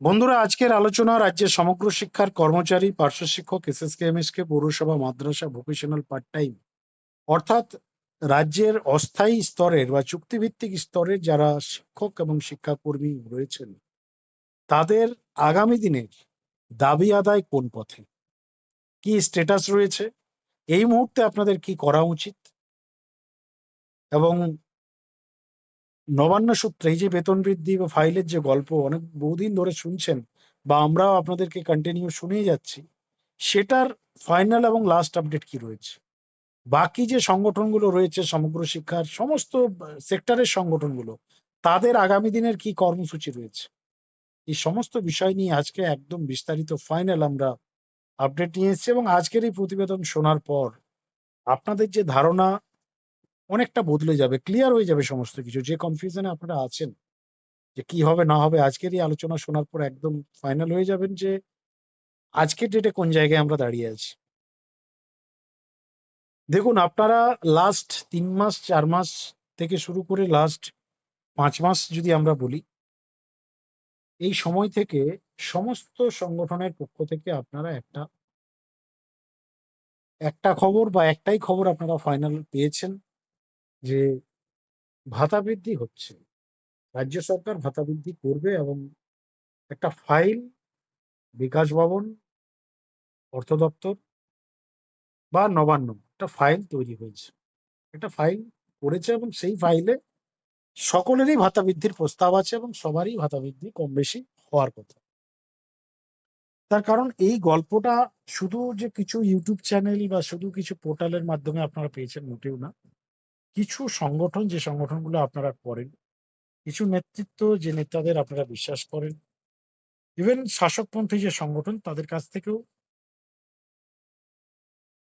বন্ধুরা, আজকের আলোচনা রাজ্যের সমগ্র শিক্ষার কর্মচারী, পার্শ্ব শিক্ষক এসএসকে এমএসকে পৌরসভা, মাদ্রাসা, ভোকেশনাল পার্ট টাইম অর্থাৎ রাজ্যের অস্থায়ী স্তরের বা চুক্তিভিত্তিক স্তরের যারা শিক্ষক এবং শিক্ষাকর্মী রয়েছেন, তাদের আগামী দিনের দাবি আদায় কোন পথে? কি স্ট্যাটাস রয়েছে? এই মুহূর্তে আপনাদের কি করা উচিত? এবং নবান্ন সূত্রে এই যে বেতন বৃদ্ধি বা ফাইলের যে গল্প, অনেক বহুদিন ধরে শুনছেন বা আমরাও আপনাদেরকে কন্টিনিউ শুনিয়ে যাচ্ছি, সেটার ফাইনাল এবং লাস্ট আপডেট কি রয়েছে? বাকি যে সংগঠনগুলো রয়েছে, সমগ্র শিক্ষার সমস্ত সেক্টরের সংগঠনগুলো, তাদের আগামী দিনের কি কর্মসূচি রয়েছে? এই সমস্ত বিষয় নিয়ে আজকে একদম বিস্তারিত ফাইনাল আমরা আপডেট নিয়ে এসেছি এবং আজকের এই প্রতিবেদন শোনার পর আপনাদের যে ধারণা অনেকটা বদলে যাবে ক্লিয়ার হয়ে যাবে সমস্ত কিছু। যে কনফিউশনে আপনারা আছেন, যে কি হবে না হবে, আজকের এই আলোচনা শোনার পর একদম ফাইনাল হয়ে যাবেন যে, আজকের ডেটে কোন জায়গায় আমরা দাঁড়িয়ে আছি। দেখুন, আপনারা লাস্ট তিন মাস, চার মাস থেকে শুরু করে লাস্ট পাঁচ মাস যদি আমরা বলি, এই সময় থেকে সমস্ত সংগঠনের পক্ষ থেকে আপনারা একটা একটা খবর বা একটাই খবর আপনারা ফাইনাল পেয়েছেন। যে ভাতা বৃদ্ধি হচ্ছে। রাজ্য সরকার ভাতা বৃদ্ধি করবে এবং একটা ফাইল, বিকাশ ভবন, অর্থ দপ্তর বা নবান্ন একটা ফাইল তৈরি হয়েছে। একটা ফাইল করেছে এবং সেই ফাইলে সকলেরই ভাতা বৃদ্ধির প্রস্তাব আছে এবং সবারই ভাতা বৃদ্ধি কম বেশি হওয়ার কথা। তার কারণ এই গল্পটা শুধু যে কিছু ইউটিউব চ্যানেল বা শুধু কিছু পোর্টালের মাধ্যমে আপনারা পেয়েছেন মোটেও না। কিছু সংগঠন যে সংগঠনগুলো আপনারা করেন, কিছু নেতৃত্ব যে নেতাদের আপনারা বিশ্বাস করেন ইভেন শাসকপন্থী যে সংগঠন তাদের কাছ থেকেও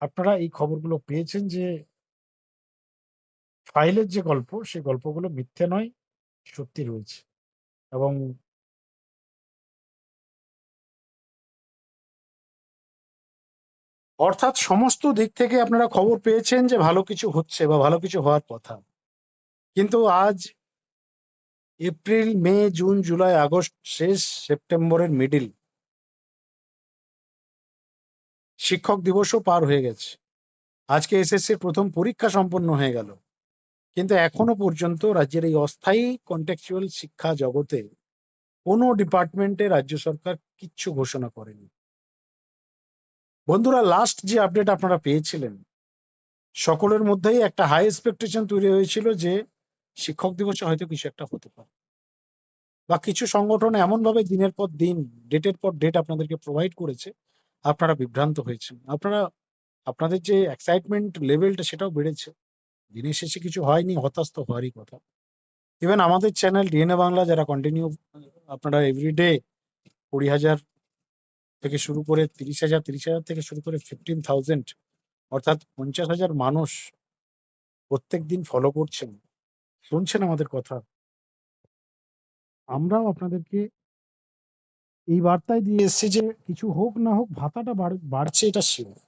আপনারা এই খবরগুলো পেয়েছেন যে ফাইলের যে গল্প সেই গল্পগুলো মিথ্যে নয়, সত্যি রয়েছে। এবং অর্থাৎ সমস্ত দিক থেকে আপনারা খবর পেয়েছেন যে ভালো কিছু হচ্ছে বা ভালো কিছু হওয়ার কথা। কিন্তু আজ April, May, June, July, August, শেষ সেপ্টেম্বরের মিডিল শিক্ষক দিবসও পার হয়ে গেছে। আজকে এসএসসির প্রথম পরীক্ষা সম্পন্ন হয়ে গেল। কিন্তু এখনও পর্যন্ত রাজ্যের এই অস্থায়ী কন্টেকচুয়াল শিক্ষা জগতে কোনো ডিপার্টমেন্টে রাজ্য সরকার কিচ্ছু ঘোষণা করেনি। বন্ধুরা লাস্ট যে আপডেট আপনারা পেয়েছিলেন, সকলের মধ্যেই একটা হাই এক্সপেকটেশন তৈরি হয়েছিল যে শিক্ষক দিবসে হয়তো কিছু একটা হতে পারে। বা কিছু সংগঠন এমনভাবে দিনের পর দিন ডেটের পর ডেট আপনাদেরকে প্রোভাইড করেছে, আপনারা বিভ্রান্ত হয়েছেন। আপনারা, আপনাদের যে এক্সাইটমেন্ট লেভেলটা সেটাও বেড়েছে। দিনের শেষে কিছু হয়নি হতাশ তো হওয়ারই কথা। ইভেন আমাদের চ্যানেল ডিএনএ বাংলা যারা কন্টিনিউ আপনারা এভরিডে কুড়ি হাজার থেকে শুরু করে তিরিশ হাজার তিরিশ হাজার থেকে শুরু করে ফিফটিন থাউজেন্ড অর্থাৎ পঞ্চাশ হাজার মানুষ প্রত্যেক দিন ফলো করছেন, শুনছেন আমাদের কথা। আমরাও আপনাদেরকে এই বার্তায় দিয়ে এসছি যে কিছু হোক না হোক ভাতাটা বাড়ছে, এটা শিওর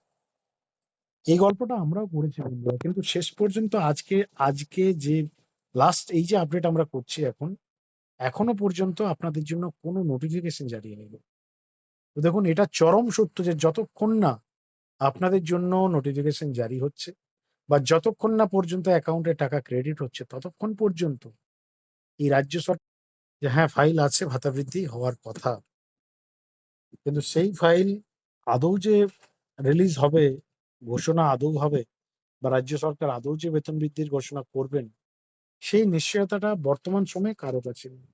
এই গল্পটা আমরাও করেছি বন্ধুরা, কিন্তু শেষ পর্যন্ত আজকে আজকে যে লাস্ট এই যে আপডেট আমরা করছি এখন, এখনও পর্যন্ত আপনাদের জন্য কোনো নোটিফিকেশন জারি হয়নি। তো দেখুন, এটা চরম সত্য যে যতক্ষণ না আপনাদের জন্য নোটিফিকেশন জারি হচ্ছে বা যতক্ষণ না পর্যন্ত অ্যাকাউন্টে টাকা ক্রেডিট হচ্ছে, ততক্ষণ পর্যন্ত এই রাজ্য সরকার যে হ্যাঁ ফাইল আছে ভাতা বৃদ্ধি হওয়ার কথা। কিন্তু সেই ফাইল আদৌ যে রিলিজ হবে, ঘোষণা আদৌ হবে বা রাজ্য সরকার আদৌ যে বেতন বৃদ্ধির ঘোষণা করবেন, সেই নিশ্চয়তাটা বর্তমান সময়ে কারও কাছে নেই।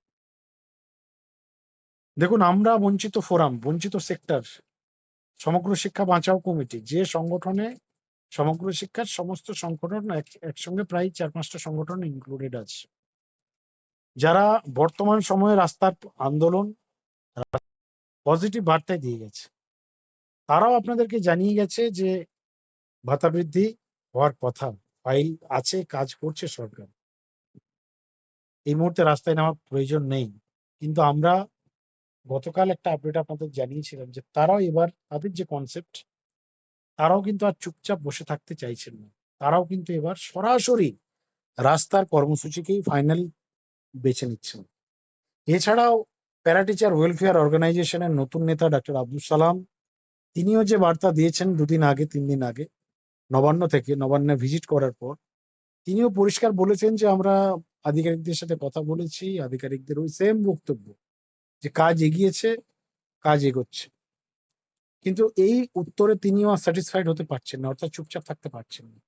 দেখুন, আমরা বঞ্চিত ফোরাম, বঞ্চিত সেক্টর, সমগ্র শিক্ষা বাঁচাও কমিটি, যে সংগঠনে সমগ্র শিক্ষার সমস্ত সংগঠন একসঙ্গে প্রায় চার, পাঁচটা সংগঠন ইনক্লুডেড আছে। যারা বর্তমান সময়ে রাস্তার আন্দোলন পজিটিভ বার্তায় দিয়ে গেছে। তারাও আপনাদেরকে জানিয়ে গেছে যে ভাতা বৃদ্ধি হওয়ার কথা ফাইল আছে, কাজ করছে সরকার। এই মুহূর্তে রাস্তায় নামার প্রয়োজন নেই। কিন্তু আমরা গতকাল একটা আপডেট আপনাদের জানিয়েছিলাম যে তারাও এবার তাদের যে কনসেপ্ট তারাও কিন্তু আর চুপচাপ বসে থাকতে চাইছেন না। তারাও কিন্তু এবার সরাসরি রাস্তার কর্মসূচিকেই ফাইনাল বেছে নিচ্ছেন। এছাড়াও প্যারাটিচার ওয়েলফেয়ার অর্গানাইজেশনের নতুন নেতা ডক্টর আব্দুল সালাম, তিনিও যে বার্তা দিয়েছেন দুদিন আগে, তিন দিন আগে, নবান্ন থেকে, নবান্নে ভিজিট করার পর, তিনিও পরিষ্কার বলেছেন যে আমরা আধিকারিকদের সাথে কথা বলেছি, আধিকারিকদের ওই সেম বক্তব্য। যে কাজ এগিয়েছে, কাজ এগোচ্ছে। কিন্তু এই উত্তরে তিনিও আর স্যাটিসফাইড হতে পারছেন না, অর্থাৎ চুপচাপ থাকতে পারছেন না।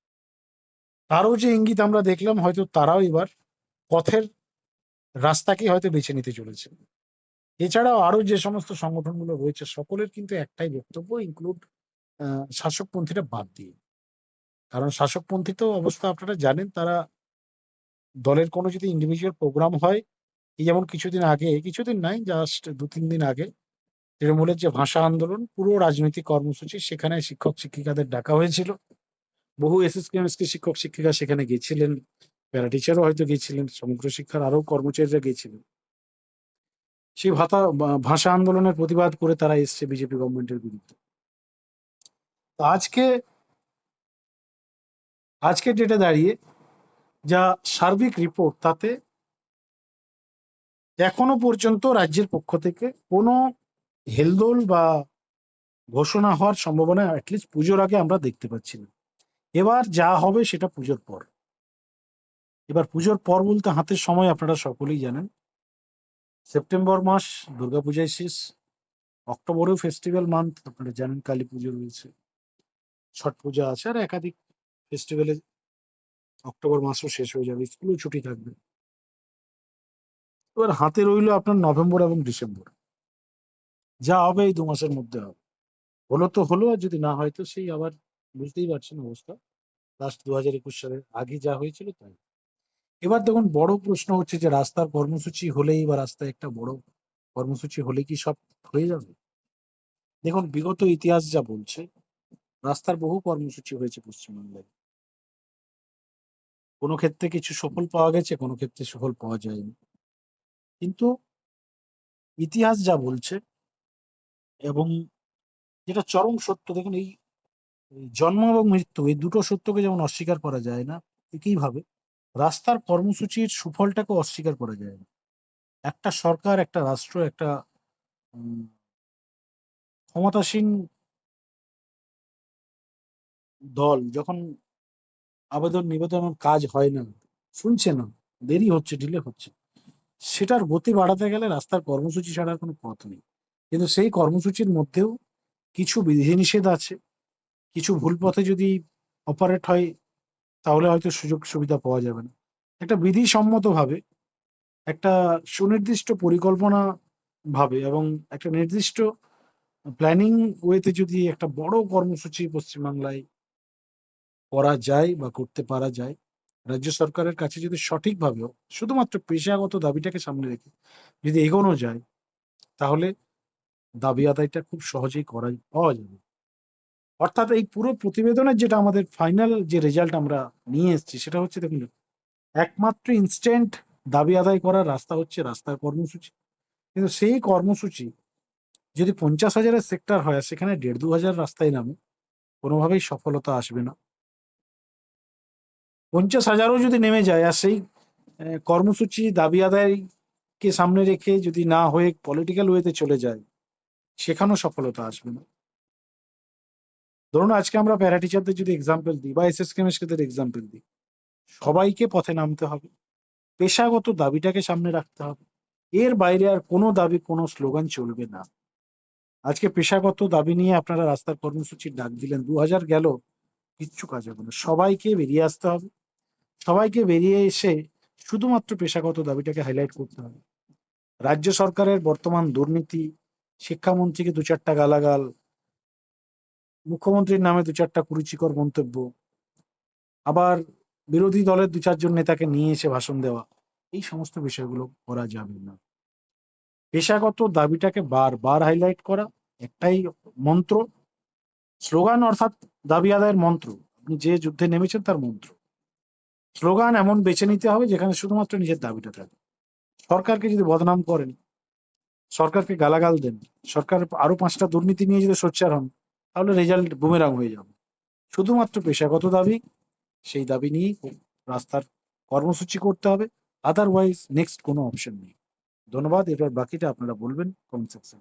তারও যে ইঙ্গিত আমরা দেখলাম, হয়তো তারাও এবার পথের রাস্তাকে হয়তো বেছে নিতে চলেছে। এছাড়াও আরও যে সমস্ত সংগঠনগুলো রয়েছে, সকলের কিন্তু একটাই বক্তব্য ইনক্লুড শাসকপন্থীরা বাদ দিয়ে। কারণ শাসকপন্থী তো অবস্থা আপনারা জানেন, তারা দলের কোনো যদি ইন্ডিভিজুয়াল প্রোগ্রাম হয় এই যেমন কিছুদিন আগে, কিছুদিন নাই জাস্ট দু তিন দিন আগে, তৃণমূলের যে ভাষা আন্দোলন, পুরো রাজনৈতিক কর্মসূচি, সেখানে শিক্ষক শিক্ষিকাদের ডাকা হয়েছিল। বহু এসএসকে এমএসকে শিক্ষক শিক্ষিকা সেখানে গেছিলেন, প্যারা টিচারও হয়তো গেছিলেন, সমগ্র শিক্ষার আরও কর্মচারীরা গেছিলেন। সেই ভাতা ভাষা আন্দোলনের প্রতিবাদ করে তারা এসছে বিজেপি গভর্নমেন্টের বিরুদ্ধে। আজকে আজকে ডেটে দাঁড়িয়ে, যা সার্বিক রিপোর্ট তাতে এখনও পর্যন্ত রাজ্যের পক্ষ থেকে কোনো হেলদোল বা ঘোষণা হওয়ার সম্ভাবনা অ্যাটলিস্ট পুজোর আগে আমরা দেখতে পাচ্ছি না। এবার যা হবে সেটা পুজোর পর। এবার পুজোর পর বলতে হাতের সময় আপনারা সকলেই জানেন। সেপ্টেম্বর মাস দুর্গাপূজায় শেষ। অক্টোবরেও ফেস্টিভ্যাল মান্থ আপনারা জানেন কালী পুজো রয়েছে। ছট পূজা আছে আর একাধিক ফেস্টিভ্যালে অক্টোবর মাসও শেষ হয়ে যাবে। স্কুলও ছুটি থাকবে। এবার হাতে রইল আপনার নভেম্বর এবং ডিসেম্বর। যা হবে এই দু মাসের মধ্যে হবে। হলো তো হলো, আর যদি না হয় তো সেই আবার বুঝতেই পারছেন অবস্থা। লাস্ট দু হাজার একুশ সালের আগে যা হয়েছিল তাই। এবার দেখুন, বড় প্রশ্ন হচ্ছে যে রাস্তার কর্মসূচি হলেই বা রাস্তায় একটা বড় কর্মসূচি হলে কি সব হয়ে যাবে? দেখুন, বিগত ইতিহাস যা বলছে, রাস্তার বহু কর্মসূচি হয়েছে পশ্চিমবাংলায় কোনো ক্ষেত্রে কিছু সফল পাওয়া গেছে, কোনো ক্ষেত্রে সফল পাওয়া যায়নি। কিন্তু ইতিহাস যা বলছে এবং যেটা চরম সত্য, দেখুন এই জন্ম এবং মৃত্যু, এই দুটো সত্যকে যেমন অস্বীকার করা যায় না একইভাবে রাস্তার কর্মসূচির সুফলটাকে অস্বীকার করা যায় না। একটা সরকার, একটা রাষ্ট্র, একটা ক্ষমতাসীন দল যখন আবেদন নিবেদনের কাজ হয় না, শুনছে না, দেরি হচ্ছে ডিলে হচ্ছে। সেটার গতি বাড়াতে গেলে রাস্তার কর্মসূচি ছাড়ার কোনো পথ নেই। কিন্তু সেই কর্মসূচির মধ্যেও কিছু বিধিনিষেধ আছে। কিছু ভুল পথে যদি অপারেট হয়, তাহলে হয়তো সুযোগ সুবিধা পাওয়া যাবে না। একটা বিধিসম্মত ভাবে একটা সুনির্দিষ্ট পরিকল্পনা ভাবে এবং একটা নির্দিষ্ট প্ল্যানিং ওয়েতে যদি একটা বড় কর্মসূচি পশ্চিমবাংলায় করা যায় বা করতে পারা যায় রাজ্য সরকারের কাছে যদি সঠিকভাবে শুধুমাত্র পেশাগত দাবিটাকে সামনে রেখে যদি এগোনো যায়, তাহলে দাবি আদায়টা খুব সহজেই করা পাওয়া যাবে। অর্থাৎ এই পুরো প্রতিবেদনের যেটা আমাদের ফাইনাল যে রেজাল্ট আমরা নিয়ে এসেছি, সেটা হচ্ছে দেখুন, একমাত্র ইনস্ট্যান্ট দাবি আদায় করার রাস্তা হচ্ছে রাস্তার কর্মসূচি। কিন্তু সেই কর্মসূচি যদি পঞ্চাশ হাজারের সেক্টর হয় সেখানে দেড় দু হাজার রাস্তায় নামে, কোনোভাবেই সফলতা আসবে না। পঞ্চাশ হাজারও যদি নেমে যায় আর সেই কর্মসূচি দাবি আদায়কে সামনে রেখে যদি না হয়ে পলিটিক্যাল ওয়েতে চলে যায়, সেখানেও সফলতা আসবে না। ধরুন আজকে আমরা প্যারা টিচারদের যদি এক্সাম্পল দিই বা এস এস কেমিস্টদের এক্সাম্পল দিই, সবাইকে পথে নামতে হবে, পেশাগত দাবিটাকে সামনে রাখতে হবে, এর বাইরে আর কোনো দাবি, কোনো স্লোগান চলবে না। আজকে পেশাগত দাবি নিয়ে আপনারা রাস্তার কর্মসূচির ডাক দিলেন, দু হাজার গেল, কিচ্ছু কাজ হবে না, সবাইকে বেরিয়ে আসতে হবে। সবাইকে বেরিয়ে এসে শুধুমাত্র পেশাগত দাবিটাকে হাইলাইট করতে হবে। রাজ্য সরকারের বর্তমান দুর্নীতি, শিক্ষামন্ত্রীকে দু চারটা গালাগাল, মুখ্যমন্ত্রীর নামে দু চারটা কুরুচিকর মন্তব্য, আবার বিরোধী দলের দু চারজন নেতাকে নিয়ে এসে ভাষণ দেওয়া, এই সমস্ত বিষয়গুলো করা যাবে না। পেশাগত দাবিটাকে বারবার হাইলাইট করা একটাই মন্ত্র। স্লোগান অর্থাৎ দাবি আদায়ের মন্ত্র। আপনি যে যুদ্ধে নেমেছেন তার মন্ত্র। স্লোগান এমন বেছে নিতে হবে যেখানে শুধুমাত্র নিজের দাবিটা থাকে। সরকারকে যদি বদনাম করেন, সরকারকে গালাগাল দেন, সরকার আরও পাঁচটা দুর্নীতি নিয়ে যদি সোচ্চার হন, তাহলে রেজাল্ট বুমেরাং হয়ে যাবে। শুধুমাত্র পেশাগত দাবি, সেই দাবি নিয়েই রাস্তার কর্মসূচি করতে হবে। আদারওয়াইজ নেক্সট কোনো অপশন নেই। ধন্যবাদ, এবার বাকিটা আপনারা বলবেন কমেন্ট সেকশন